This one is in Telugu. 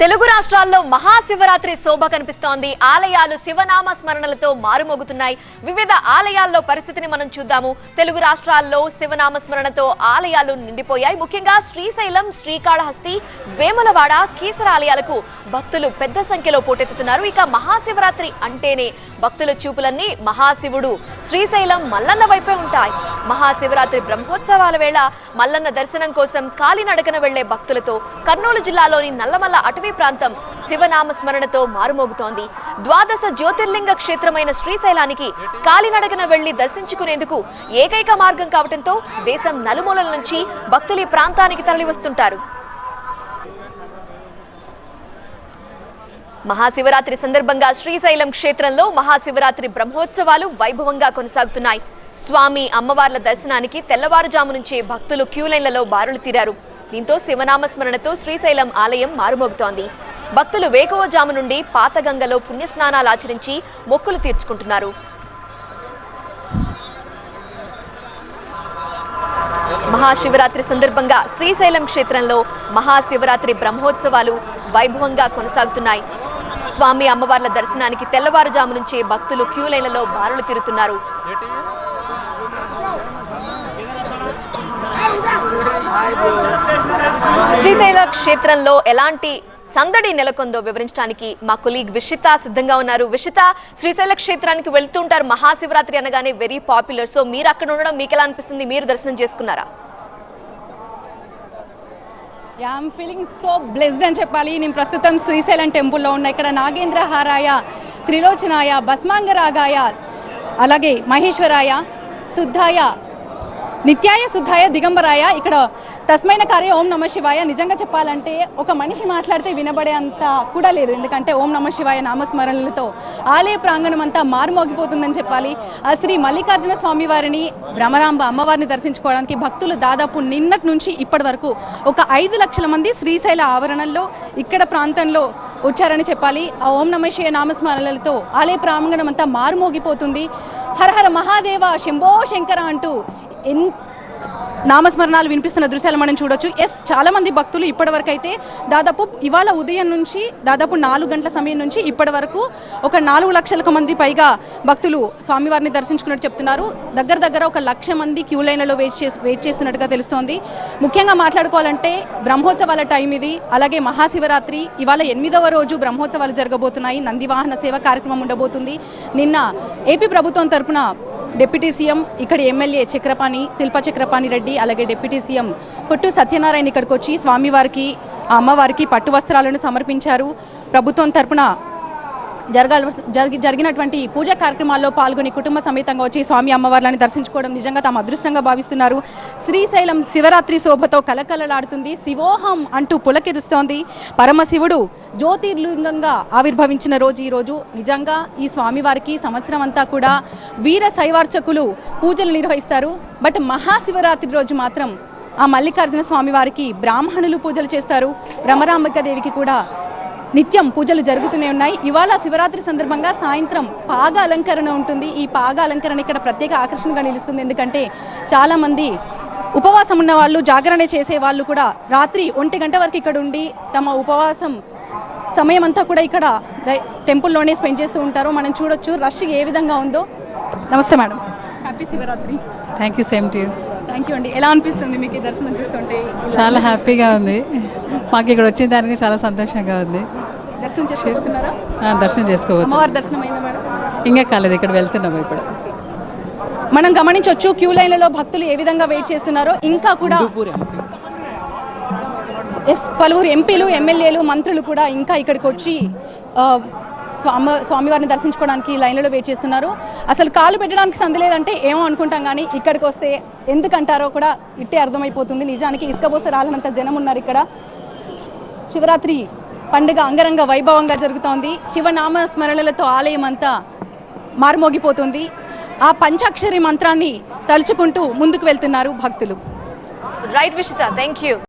తెలుగు రాష్ట్రాల్లో మహాశివరాత్రి శోభ కనిపిస్తోంది. ఆలయాలు శివనామ స్మరణలతో మారుమోగుతున్నాయి. వివిధ ఆలయాల్లో పరిస్థితిని మనం చూద్దాము. తెలుగు రాష్ట్రాల్లో శివనామ స్మరణతో ఆలయాలు నిండిపోయాయి. ముఖ్యంగా శ్రీశైలం శ్రీకాళహస్తి వేములవాడ కీసర ఆలయాలకు భక్తులు పెద్ద సంఖ్యలో పోటెత్తుతున్నారు. ఇక మహాశివరాత్రి అంటేనే భక్తుల చూపులన్నీ మహాశివుడు. శ్రీశైలం మల్లన్న వైపే ఉంటాయి. మహాశివరాత్రి బ్రహ్మోత్సవాల వేళ మల్లన్న దర్శనం కోసం కాలినడకన వెళ్ళే భక్తులతో కర్నూలు జిల్లాలోని నల్లమల్ల అటవీ ప్రాంతం శివనామ స్మరణతో మారుమోగుతోంది. ద్వాదశ జ్యోతిర్లింగ క్షేత్రమైన శ్రీశైలానికి కాలినడకన వెళ్ళి దర్శించుకునేందుకు ఏకైక మార్గం కావడంతో దేశం నలుమూలల నుంచి భక్తులు ఈ ప్రాంతానికి తరలివస్తుంటారు. మహాశివరాత్రి సందర్భంగా శ్రీశైలం క్షేత్రంలో మహాశివరాత్రి బ్రహ్మోత్సవాలు వైభవంగా కొనసాగుతున్నాయి. స్వామి అమ్మవార్ల దర్శనానికి తెల్లవారుజాము నుంచే భక్తులు క్యూ లైన్లలో బారులు తీరారు. దీంతో శివనామస్మరణతో శ్రీశైలం ఆలయం మారుమోగుతోంది. భక్తులు వేకువజాము నుండి పాతగంగలో పుణ్యస్నానాలు ఆచరించి మొక్కులు తీర్చుకుంటున్నారు. మహాశివరాత్రి సందర్భంగా శ్రీశైలం క్షేత్రంలో మహాశివరాత్రి బ్రహ్మోత్సవాలు వైభవంగా కొనసాగుతున్నాయి. స్వామి అమ్మవార్ల దర్శనానికి తెల్లవారుజాము నుంచే భక్తులు క్యూ లైన్లలో బారులు తీరుతున్నారు. శ్రీశైల క్షేత్రంలో ఎలాంటి సందడి నెలకొందో వివరించడానికి మా కొలీగ్ విషిత సిద్ధంగా ఉన్నారు. విషిత శ్రీశైల క్షేత్రానికి వెళ్తుంటారు మహాశివరాత్రి అనగానే వెరీ పాపులర్ సో మీరు అక్కడ ఉండడం మీకు ఎలా అనిపిస్తుంది? మీరు దర్శనం చేసుకున్నారా? ఐఎమ్ ఫీలింగ్ సో బ్లెస్డ్ అని చెప్పాలి. నేను ప్రస్తుతం శ్రీశైలం టెంపుల్లో ఉన్న. ఇక్కడ నాగేంద్ర హారాయ త్రిలోచనాయ భస్మాంగరాగాయ అలాగే మహేశ్వరాయ శుద్ధాయ నిత్యాయ శుద్ధాయ దిగంబరాయ. ఇక్కడ తస్మైన కార్య ఓం నమ శివాయ. నిజంగా చెప్పాలంటే ఒక మనిషి మాట్లాడితే వినబడే అంత కూడా లేదు. ఎందుకంటే ఓం నమ శివాయ నామస్మరణలతో ఆలయ ప్రాంగణం అంతా మారుమోగిపోతుందని చెప్పాలి. ఆ శ్రీ మల్లికార్జున స్వామి వారిని భ్రమరాంబ అమ్మవారిని దర్శించుకోవడానికి భక్తులు దాదాపు నిన్నటి నుంచి ఇప్పటి వరకు ఒక ఐదు లక్షల మంది శ్రీశైల ఆవరణలో ఇక్కడ ప్రాంతంలో వచ్చారని చెప్పాలి. ఆ ఓం నమ శివ నామస్మరణలతో ఆలయ ప్రాంగణం అంతా మారుమోగిపోతుంది. హరహర మహాదేవ శంభో శంకర అంటూ ఎన్ నామస్మరణాలు వినిపిస్తున్న దృశ్యాలు మనం చూడొచ్చు. ఎస్ చాలామంది భక్తులు ఇప్పటివరకు అయితే దాదాపు ఇవాళ ఉదయం నుంచి దాదాపు నాలుగు గంటల సమయం నుంచి ఇప్పటి వరకు ఒక నాలుగు లక్షలకు మంది పైగా భక్తులు స్వామివారిని దర్శించుకున్నట్టు చెప్తున్నారు. దగ్గర దగ్గర ఒక లక్ష మంది క్యూ లైన్లలో వెయిట్ చేసి వెయిట్ చేస్తున్నట్టుగా తెలుస్తోంది. ముఖ్యంగా మాట్లాడుకోవాలంటే బ్రహ్మోత్సవాల టైం ఇది. అలాగే మహాశివరాత్రి. ఇవాళ ఎనిమిదవ రోజు బ్రహ్మోత్సవాలు జరగబోతున్నాయి. నందివాహన సేవ కార్యక్రమం ఉండబోతుంది. నిన్న ఏపీ ప్రభుత్వం తరపున డిప్యూటీ సీఎం ఇక్కడ ఎమ్మెల్యే చక్రపాణి శిల్ప చక్రపాణి రెడ్డి అలాగే డిప్యూటీ సీఎం కొట్టు సత్యనారాయణ ఇక్కడికి వచ్చి స్వామివారికి అమ్మవారికి పట్టు వస్త్రాలను సమర్పించారు. ప్రభుత్వం తరపున జరగాల జరిగి జరిగినటువంటి పూజా కార్యక్రమాల్లో పాల్గొని కుటుంబ సమేతంగా వచ్చి స్వామి అమ్మవార్లను దర్శించుకోవడం నిజంగా తమ అదృష్టంగా భావిస్తున్నారు. శ్రీశైలం శివరాత్రి శోభతో కలకలలాడుతుంది. శివోహం అంటూ పులకిరుస్తోంది పరమశివుడు జ్యోతిర్లింగంగా ఆవిర్భవించిన రోజు ఈరోజు నిజంగా ఈ స్వామివారికి సంవత్సరం అంతా కూడా వీర శైవార్చకులు పూజలు నిర్వహిస్తారు. బట్ మహాశివరాత్రి రోజు మాత్రం ఆ మల్లికార్జున స్వామి వారికి బ్రాహ్మణులు పూజలు చేస్తారు. భ్రమరాంబిక దేవికి కూడా నిత్యం పూజలు జరుగుతూనే ఉన్నాయి. ఇవాళ శివరాత్రి సందర్భంగా సాయంత్రం పాగ అలంకరణ ఉంటుంది. ఈ పాగ అలంకరణ ఇక్కడ ప్రత్యేక ఆకర్షణగా నిలుస్తుంది. ఎందుకంటే చాలామంది ఉపవాసం ఉన్న వాళ్ళు జాగరణ చేసే వాళ్ళు కూడా రాత్రి ఒంటి గంట వరకు ఇక్కడ ఉండి తమ ఉపవాసం సమయం అంతా కూడా ఇక్కడ టెంపుల్లోనే స్పెండ్ చేస్తూ ఉంటారు. మనం చూడొచ్చు రష్ ఏ విధంగా ఉందో. నమస్తే madam. Happy Shivaratri. Thank you same to you thank you అండి. ఎలా అనిపిస్తుంది మీకు ఈ దర్శనం చూస్తుంటే? చాలా హ్యాపీగా ఉంది. మాకు ఇక్కడ వచ్చిన దానికి చాలా సంతోషంగా ఉంది. దర్శనం చేసుకోబోతున్నారా? ఆ, దర్శనం చేసుకోవచ్చు అమ్మవారి దర్శనం అయిందా మేడం? ఇంకా కాలేదు ఇక్కడ వెళ్తున్నాము ఇప్పుడు. మనం గమనించవచ్చు క్యూ లైన్లలో భక్తులు ఏ విధంగా వెయిట్ చేస్తున్నారో. ఇంకా కూడా ఎస్ పలువురు ఎంపీలు ఎమ్మెల్యేలు మంత్రులు కూడా ఇంకా ఇక్కడికి వచ్చి స్వామి స్వామివారిని దర్శించుకోవడానికి లైన్లలో వెయిట్ చేస్తున్నారు. అసలు కాలు పెట్టడానికి సంది లేదంటే ఏమో అనుకుంటాం కానీ ఇక్కడికి వస్తే ఎందుకంటారో కూడా ఇట్టే అర్థమైపోతుంది. నిజానికి ఇసుకపోస్తే రాలనంత జనం ఉన్నారు ఇక్కడ. శివరాత్రి పండుగ అంగరంగ వైభవంగా జరుగుతోంది. శివనామ స్మరణలతో ఆలయం అంతా మారుమోగిపోతుంది. ఆ పంచాక్షరి మంత్రాన్ని తలుచుకుంటూ ముందుకు వెళ్తున్నారు భక్తులు. Right విషిత thank you